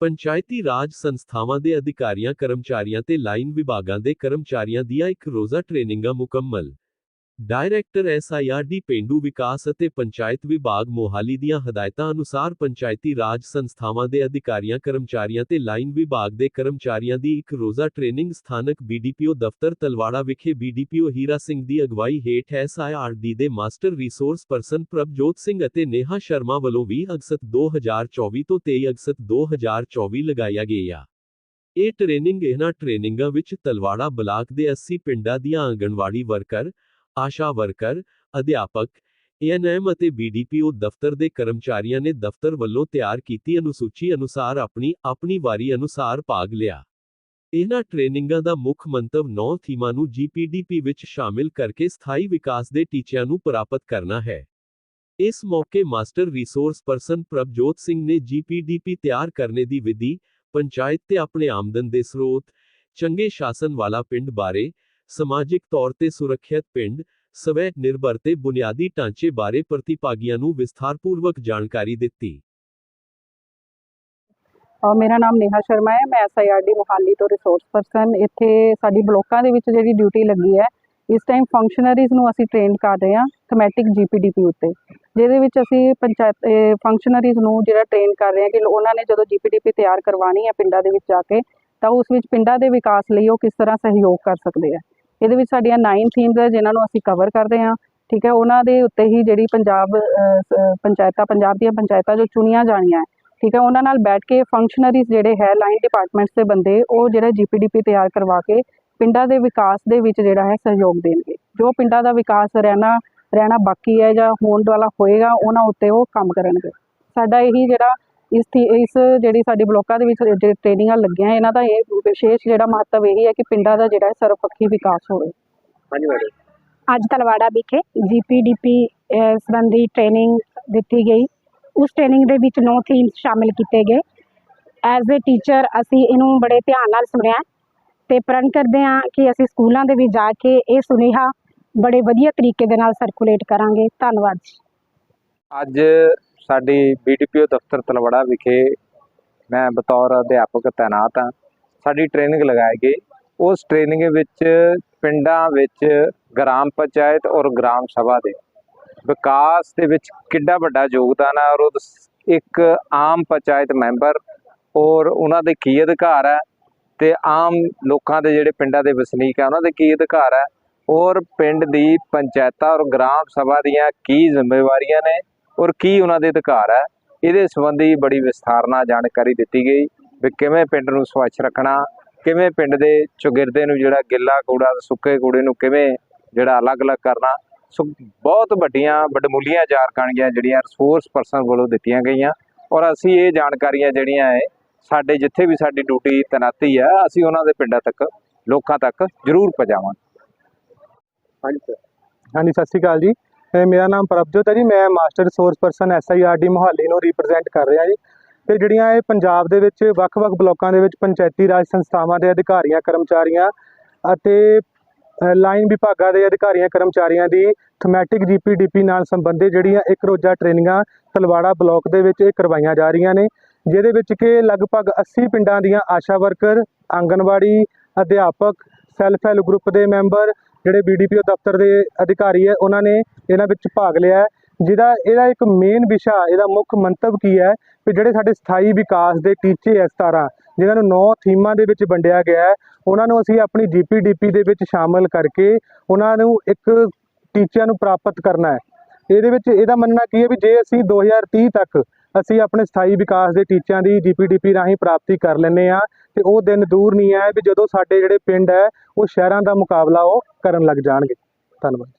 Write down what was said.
ਪੰਚਾਇਤੀ ਰਾਜ ਸੰਸਥਾਵਾਂ ਦੇ ਅਧਿਕਾਰੀਆਂ, ਕਰਮਚਾਰੀਆਂ ਤੇ ਲਾਈਨ ਵਿਭਾਗਾਂ ਦੇ ਕਰਮਚਾਰੀਆਂ ਦੀਆਂ ਇੱਕ ਰੋਜ਼ਾ ਟ੍ਰੇਨਿੰਗਾਂ ਮੁਕੰਮਲ। ਡਾਇਰੈਕਟਰ ਐਸਆਈਆਰਡੀ ਪੇਂਡੂ ਵਿਕਾਸ ਅਤੇ ਪੰਚਾਇਤ ਵਿਭਾਗ ਮੋਹਾਲੀ ਦੀਆਂ ਹਦਾਇਤਾਂ ਅਨੁਸਾਰ ਪੰਚਾਇਤੀ ਰਾਜ ਸੰਸਥਾਵਾਂ ਦੇ ਅਧਿਕਾਰੀਆਂ ਕਰਮਚਾਰੀਆਂ ਤੇ ਲਾਈਨ ਵਿਭਾਗ ਦੇ ਕਰਮਚਾਰੀਆਂ ਦੀ ਇੱਕ ਰੋਜ਼ਾ ਟ੍ਰੇਨਿੰਗ ਸਥਾਨਕ ਬੀਡੀਪੀਓ ਦਫ਼ਤਰ ਤਲਵਾੜਾ ਵਿਖੇ ਬੀਡੀਪੀਓ ਹੀਰਾ ਸਿੰਘ ਦੀ ਅਗਵਾਈ ਹੇਠ ਐਸਆਈਆਰਡੀ ਦੇ master resource person Prabhjot Singh ਅਤੇ ਨੇਹਾ ਸ਼ਰਮਾ ਵੱਲੋਂ 20 ਅਗਸਤ 2024 ਤੋਂ 23 ਅਗਸਤ 2024 ਲਗਾਇਆ ਗਿਆ। ਇਹ ਟ੍ਰੇਨਿੰਗ ਇਹਨਾਂ ਟ੍ਰੇਨਿੰਗਾਂ ਵਿੱਚ ਤਲਵਾੜਾ ਬਲਾਕ ਦੇ 80 ਪਿੰਡਾਂ ਦੀਆਂ ਆਂਗਣਵਾੜੀ ਵਰਕਰ, ਆਸ਼ਾ ਵਰਕਰ, ਅਧਿਆਪਕ, ਏਐਨਐਮ ਅਤੇ ਬੀਡੀਪੀਓ ਦਫ਼ਤਰ ਦੇ ਕਰਮਚਾਰੀਆਂ ਨੇ ਦਫ਼ਤਰ ਵੱਲੋਂ ਤਿਆਰ ਕੀਤੀ ਅਨੁਸੂਚੀ ਅਨੁਸਾਰ ਆਪਣੀ ਆਪਣੀ ਵਾਰੀ ਅਨੁਸਾਰ ਭਾਗ ਲਿਆ। ਇਹਨਾਂ ਟ੍ਰੇਨਿੰਗਾਂ ਦਾ ਮੁੱਖ ਮੰਤਵ 9 ਥੀਮਾਂ ਨੂੰ ਜੀਪੀਡੀਪੀ ਵਿੱਚ ਸ਼ਾਮਿਲ ਕਰਕੇ ਸਥਾਈ ਵਿਕਾਸ ਦੇ ਟੀਚਿਆਂ ਨੂੰ ਪ੍ਰਾਪਤ ਕਰਨਾ ਹੈ। ਇਸ ਮੌਕੇ master resource person Prabhjot Singh ਨੇ ਜੀਪੀਡੀਪੀ ਤਿਆਰ ਕਰਨੇ ਦੀ ਵਿਧੀ, ਪੰਚਾਇਤ ਤੇ ਆਪਣੇ ਆਮਦਨ ਦੇ ਸਰੋਤ, ਚੰਗੇ ਸ਼ਾਸਨ ਵਾਲਾ ਪਿੰਡ ਬਾਰੇ, ਸਮਾਜਿਕ ਤੌਰ ਤੇ ਸੁਰੱਖਿਅਤ ਪਿੰਡ, ਸਵੈ ਨਿਰਭਰ ਤੇ ਬੁਨਿਆਦੀ ਢਾਂਚੇ ਬਾਰੇ ਪ੍ਰਤੀਭਾਗੀਆਂ ਨੂੰ ਵਿਸਥਾਰਪੂਰਵਕ ਜਾਣਕਾਰੀ ਦਿੱਤੀ। ਮੇਰਾ ਨਾਮ ਨੇਹਾ ਸ਼ਰਮਾ ਹੈ ਮੈਂ ਐਸਆਈਆਰਡੀ ਮੋਹਾਲੀ ਤੋਂ ਰਿਸੋਰਸ ਪਰਸਨ ਇੱਥੇ ਸਾਡੀ ਬਲੋਕਾਂ ਦੇ ਵਿੱਚ ਜਿਹੜੀ ਡਿਊਟੀ ਲੱਗੀ ਹੈ ਇਸ ਟਾਈਮ ਫੰਕਸ਼ਨਰੀਜ਼ ਨੂੰ ਅਸੀਂ ਟ੍ਰੇਨ ਕਰ ਰਹੇ ਹਾਂ ਥਮੈਟਿਕ ਜੀਪੀਡੀਪੀ ਉੱਤੇ ਜਿਹਦੇ ਵਿੱਚ ਅਸੀਂ ਪੰਚਾਇਤ ਫੰਕਸ਼ਨਰੀਜ਼ ਨੂੰ ਜਿਹੜਾ ਟ੍ਰੇਨ ਕਰ ਰਹੇ ਹਾਂ ਕਿ ਉਹਨਾਂ ਨੇ ਜਦੋਂ ਜੀਪੀਡੀਪੀ ਤਿਆਰ ਕਰਵਾਉਣੀ ਹੈ ਪਿੰਡਾਂ ਦੇ ਵਿੱਚ ਜਾ ਕੇ ਤਾਂ ਉਸ ਵਿੱਚ ਪਿੰਡਾਂ ਦੇ ਵਿਕਾਸ ਲਈ ਉਹ ਕਿਸ ਤਰ੍ਹਾਂ ਸਹਿਯੋਗ ਕਰ ਸਕਦੇ ਆ ਇਹਦੇ ਵਿੱਚ ਸਾਡੀਆਂ 9 ਥੀਮਸ ਹੈ, ਜਿਨ੍ਹਾਂ ਨੂੰ ਅਸੀਂ ਕਵਰ ਕਰਦੇ ਹਾਂ, ਠੀਕ ਹੈ, ਉਹਨਾਂ ਦੇ ਉੱਤੇ ਹੀ ਜਿਹੜੀ ਪੰਜਾਬ ਪੰਚਾਇਤਾਂ, ਪੰਜਾਬ ਦੀਆਂ ਪੰਚਾਇਤਾਂ ਜੋ ਚੁਣੀਆਂ ਜਾਣੀਆਂ ਠੀਕ ਹੈ, ਉਹਨਾਂ ਨਾਲ ਬੈਠ ਕੇ ਫੰਕਸ਼ਨਰੀਜ਼ ਜਿਹੜੇ ਹੈ ਲਾਈਨ ਡਿਪਾਰਟਮੈਂਟਸ ਦੇ ਬੰਦੇ, ਉਹ ਜਿਹੜਾ ਜੀਪੀਡੀਪੀ ਤਿਆਰ ਕਰਵਾ ਕੇ ਪਿੰਡਾਂ ਦੇ ਵਿਕਾਸ ਦੇ ਵਿੱਚ ਜਿਹੜਾ ਹੈ, ਸਹਿਯੋਗ ਦੇਣਗੇ। ਜੋ ਪਿੰਡਾਂ ਦਾ ਵਿਕਾਸ ਰਹਿਣਾ ਰਹਿਣਾ ਬਾਕੀ ਹੈ ਜਾਂ ਹੋਣ ਵਾਲਾ ਹੋਏਗਾ, ਉਹਨਾਂ ਉੱਤੇ ਉਹ ਕੰਮ ਕਰਨਗੇ। ਸਾਡਾ ਇਹੀ ਜਿਹੜਾ ਇਸ ਇਸ ਜਿਹੜੀ ਸਾਡੀ ਬਲੋਕਾਂ ਦੇ ਵਿੱਚ ਜਿਹੜੇ ਟ੍ਰੇਨਿੰਗਾਂ ਲੱਗੀਆਂ ਇਹਨਾਂ ਦਾ ਇਹ ਵਿਸ਼ੇਸ਼ ਜਿਹੜਾ ਮਹੱਤਵ ਇਹੀ ਹੈ ਕਿ ਪਿੰਡਾਂ ਦਾ ਜਿਹੜਾ ਸਰਵਪੱਖੀ ਵਿਕਾਸ ਹੋਵੇ। ਹਾਂਜੀ ਮੈਡਮ। ਅੱਜ ਤਲਵਾੜਾ ਵਿਖੇ ਜੀਪੀਡੀਪੀ ਸੰਬੰਧੀ ਟ੍ਰੇਨਿੰਗ ਦਿੱਤੀ ਗਈ। ਉਸ ਟ੍ਰੇਨਿੰਗ ਦੇ ਵਿੱਚ ਨੌ ਥੀਮਸ ਸ਼ਾਮਿਲ ਕੀਤੇ ਗਏ। ਐਜ਼ ਅ ਟੀਚਰ ਅਸੀਂ ਇਹਨੂੰ ਬੜੇ ਧਿਆਨ ਨਾਲ ਸੁਣਿਆ ਤੇ ਪ੍ਰਣ ਕਰਦੇ ਹਾਂ ਕਿ ਅਸੀਂ ਸਕੂਲਾਂ ਦੇ ਵਿੱਚ ਜਾ ਕੇ ਇਹ ਸੁਨੇਹਾ ਬੜੇ ਵਧੀਆ ਤਰੀਕੇ ਦੇ ਨਾਲ ਸਰਕੂਲੇਟ ਕਰਾਂਗੇ। ਧੰਨਵਾਦ ਜੀ। ਅੱਜ ਸਾਡੀ ਬੀਡੀਪੀਓ ਦਫ਼ਤਰ ਤਲਵੜਾ ਵਿਖੇ ਮੈਂ ਬਤੌਰ ਅਧਿਆਪਕ ਤੈਨਾਤ ਹਾਂ। ਸਾਡੀ ਟ੍ਰੇਨਿੰਗ ਲਗਾਈ ਗਈ। ਉਸ ਟ੍ਰੇਨਿੰਗ ਵਿੱਚ ਪਿੰਡਾਂ ਵਿੱਚ ਗ੍ਰਾਮ ਪੰਚਾਇਤ ਔਰ ਗ੍ਰਾਮ ਸਭਾ ਦੇ ਵਿਕਾਸ ਦੇ ਵਿੱਚ ਕਿੱਡਾ ਵੱਡਾ ਯੋਗਦਾਨ ਹੈ ਔਰ ਉਸ- ਇੱਕ ਆਮ ਪੰਚਾਇਤ ਮੈਂਬਰ ਔਰ ਉਹਨਾਂ ਦੇ ਕੀ ਅਧਿਕਾਰ ਹੈ ਤੇ ਆਮ ਲੋਕਾਂ ਦੇ ਜਿਹੜੇ ਪਿੰਡਾਂ ਦੇ ਵਸਨੀਕ ਆ ਉਹਨਾਂ ਦੇ ਕੀ ਅਧਿਕਾਰ ਹੈ ਔਰ ਪਿੰਡ ਦੀ ਪੰਚਾਇਤਾਂ ਔਰ ਗ੍ਰਾਮ ਸਭਾ ਦੀਆਂ ਕੀ ਜ਼ਿੰਮੇਵਾਰੀਆਂ ਨੇ ਔਰ ਕੀ ਉਹਨਾਂ ਦੇ ਅਧਿਕਾਰ ਹੈ ਇਹਦੇ ਸੰਬੰਧੀ ਬੜੀ ਵਿਸਥਾਰ ਨਾਲ ਜਾਣਕਾਰੀ ਦਿੱਤੀ ਗਈ ਵੀ ਕਿਵੇਂ ਪਿੰਡ ਨੂੰ ਸਵੱਛ ਰੱਖਣਾ ਕਿਵੇਂ ਪਿੰਡ ਦੇ ਚੁਗਿਰਦੇ ਨੂੰ ਜਿਹੜਾ ਗਿੱਲਾ ਕੂੜਾ ਤੇ ਸੁੱਕੇ ਕੂੜੇ ਨੂੰ ਕਿਵੇਂ ਜਿਹੜਾ ਅਲੱਗ-ਅਲੱਗ ਕਰਨਾ ਸੋ ਬਹੁਤ ਵੱਡੀਆਂ ਵਡਮੁੱਲੀਆਂ ਜਾਣਕਾਰੀਆਂ ਜਿਹੜੀਆਂ ਰਿਸੋਰਸ ਪਰਸਨ ਵੱਲੋਂ ਦਿੱਤੀਆਂ ਗਈਆਂ ਔਰ ਅਸੀਂ ਇਹ ਜਾਣਕਾਰੀਆਂ ਜਿਹੜੀਆਂ ਹੈ ਸਾਡੇ ਜਿੱਥੇ ਵੀ ਸਾਡੀ ਡਿਊਟੀ ਤੈਨਾਤੀ ਹੈ ਅਸੀਂ ਉਹਨਾਂ ਦੇ ਪਿੰਡਾਂ ਤੱਕ ਲੋਕਾਂ ਤੱਕ ਜ਼ਰੂਰ ਪਹੁੰਚਾਵਾਂਗੇ। ਹਾਂਜੀ ਸਰ ਹਾਂਜੀ ਸਤਿ ਸ਼੍ਰੀ ਅਕਾਲ ਜੀ। ਮੇਰਾ ਨਾਮ ਪ੍ਰਭਜੋਤ ਹੈ ਜੀ। ਮੈਂ master resource person SIRD Mohali ਨੂੰ ਰਿਪਰੈਜ਼ੈਂਟ ਕਰ ਰਿਹਾ ਜੀ। ਤੇ ਜਿਹੜੀਆਂ ਇਹ ਪੰਜਾਬ ਦੇ ਵਿੱਚ ਵੱਖ-ਵੱਖ ਬਲਾਕਾਂ ਦੇ ਵਿੱਚ ਪੰਚਾਇਤੀ ਰਾਜ ਸੰਸਥਾਵਾਂ ਦੇ ਅਧਿਕਾਰੀਆਂ, ਕਰਮਚਾਰੀਆਂ ਅਤੇ ਲਾਈਨ ਵਿਭਾਗਾਂ ਦੇ ਅਧਿਕਾਰੀਆਂ, ਕਰਮਚਾਰੀਆਂ ਦੀ ਥਮੈਟਿਕ ਜੀਪੀਡੀਪੀ ਨਾਲ ਸੰਬੰਧਿਤ ਜਿਹੜੀਆਂ ਇੱਕ ਰੋਜ਼ਾ ਟ੍ਰੇਨਿੰਗਾਂ ਤਲਵਾੜਾ ਬਲਾਕ ਦੇ ਵਿੱਚ ਇਹ ਕਰਵਾਈਆਂ ਜਾ ਰਹੀਆਂ ਨੇ, ਜਿਹਦੇ ਵਿੱਚ ਕਿ ਲਗਭਗ 80 ਪਿੰਡਾਂ ਦੀਆਂ ਆਸ਼ਾ ਵਰਕਰ ਆਂਗਨਵਾੜੀ ਅਧਿਆਪਕ ਸੈਲਫ ਹੈਲਪ ਗਰੁੱਪ ਦੇ ਮੈਂਬਰ, ਜਿਹੜੇ ਬੀਡੀਪੀਓ ਦਫ਼ਤਰ ਦੇ ਅਧਿਕਾਰੀ ਹੈ, ਉਹਨਾਂ ਨੇ ਇਹਨਾਂ ਵਿੱਚ ਭਾਗ ਲਿਆ ਹੈ। ਜਿਹਦਾ, ਇਹਦਾ ਇੱਕ ਮੇਨ ਵਿਸ਼ਾ, ਇਹਦਾ ਮੁੱਖ ਮੰਤਵ ਕੀ ਹੈ ਕਿ ਜਿਹੜੇ ਸਾਡੇ ਸਥਾਈ ਵਿਕਾਸ ਦੇ ਟੀਚੇ ਹੈ 17 ਜਿਨ੍ਹਾਂ ਨੂੰ ਨੌ ਥੀਮਾਂ ਦੇ ਵਿੱਚ ਵੰਡਿਆ ਗਿਆ ਹੈ, ਉਹਨਾਂ ਨੂੰ ਅਸੀਂ ਆਪਣੀ ਜੀਪੀਡੀਪੀ ਦੇ ਵਿੱਚ ਸ਼ਾਮਲ ਕਰਕੇ ਉਹਨਾਂ ਨੂੰ ਇੱਕ ਟੀਚਿਆਂ ਨੂੰ ਪ੍ਰਾਪਤ ਕਰਨਾ ਹੈ। ਇਹਦੇ ਵਿੱਚ ਇਹਦਾ ਮੰਨਣਾ ਕੀ ਹੈ ਵੀ ਜੇ ਅਸੀਂ 2030 ਤੱਕ ਅਸੀਂ ਆਪਣੇ ਸਥਾਈ ਵਿਕਾਸ ਦੇ ਟੀਚਿਆਂ ਦੀ ਜੀਪੀਡੀਪੀ ਰਾਹੀਂ ਪ੍ਰਾਪਤੀ ਕਰ ਲੈਂਦੇ ਆ ਤੇ ਉਹ ਦਿਨ ਦੂਰ ਨਹੀਂ ਹੈ ਵੀ ਜਦੋਂ ਸਾਡੇ ਜਿਹੜੇ ਪਿੰਡ ਹੈ, ਉਹ ਸ਼ਹਿਰਾਂ ਦਾ ਮੁਕਾਬਲਾ ਉਹ ਕਰਨ ਲੱਗ ਜਾਣਗੇ। ਧੰਨਵਾਦ।